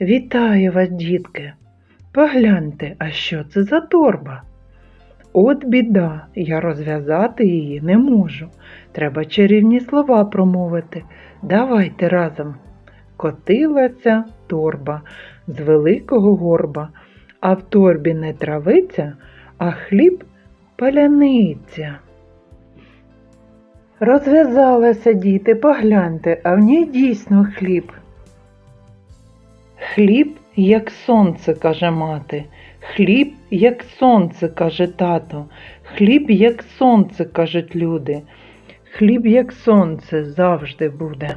Вітаю вас, дітки. Погляньте, а що це за торба? От біда, я розв'язати її не можу. Треба чарівні слова промовити. Давайте разом. Котилася торба з великого горба, а в торбі не травиця, а хліб паляниця. Розв'язалася, діти, погляньте, а в ній дійсно хліб. Хліб, як сонце, каже мати, хліб, як сонце, каже тато, хліб, як сонце, кажуть люди. Хліб, як сонце, завжди буде.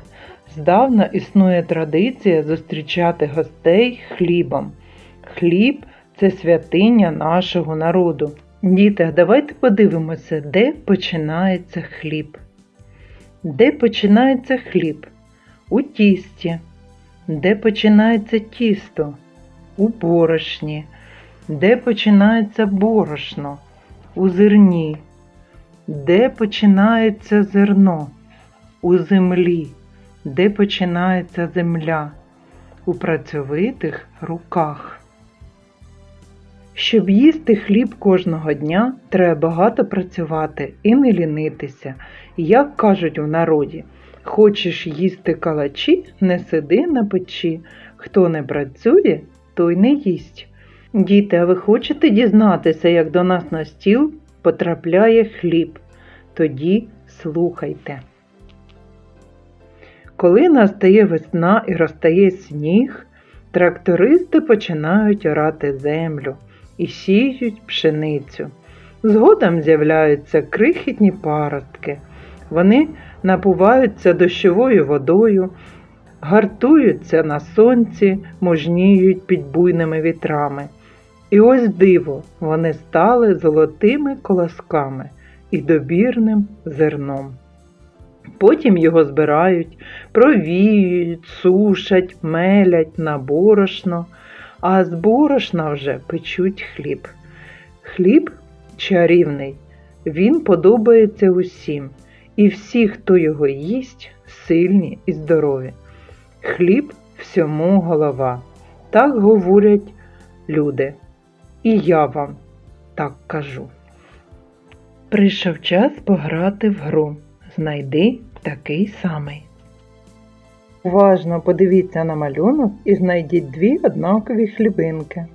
Здавна існує традиція зустрічати гостей хлібом. Хліб це святиня нашого народу. Діти, давайте подивимося, де починається хліб. Де починається хліб? У тісті. Де починається тісто? У борошні. Де починається борошно? У зерні. Де починається зерно? У землі. Де починається земля? У працьовитих руках. Щоб їсти хліб кожного дня, треба багато працювати і не лінитися. Як кажуть в народі, хочеш їсти калачі, не сиди на печі. Хто не працює, той не їсть. Діти, а ви хочете дізнатися, як до нас на стіл потрапляє хліб? Тоді слухайте. Коли настає весна і розтає сніг, трактористи починають орати землю і сіють пшеницю. Згодом з'являються крихітні паростки. Вони напуваються дощовою водою, гартуються на сонці, мужніють під буйними вітрами. І ось диво, вони стали золотими колосками і добірним зерном. Потім його збирають, провіюють, сушать, мелять на борошно, а з борошна вже печуть хліб. Хліб чарівний, він подобається усім, і всі, хто його їсть, сильні і здорові. Хліб всьому голова. Так говорять люди. І я вам так кажу. Прийшов час пограти в гру. Знайди такий самий. Уважно подивіться на малюнок і знайдіть дві однакові хлібинки.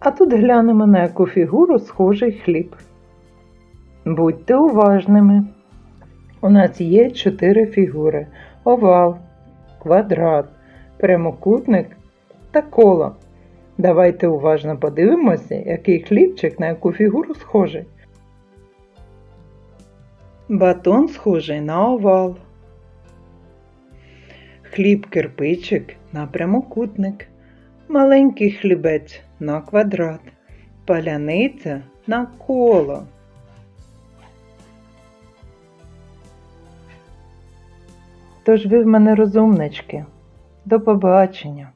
А тут глянемо на яку фігуру схожий хліб. Будьте уважними. У нас є чотири фігури: овал, квадрат, прямокутник та коло. Давайте уважно подивимося, який хлібчик на яку фігуру схожий. Батон схожий на овал. Хліб кирпичик на прямокутник. Маленький хлібець на квадрат. Паляниця на коло. Тож ви в мене розумнички. До побачення!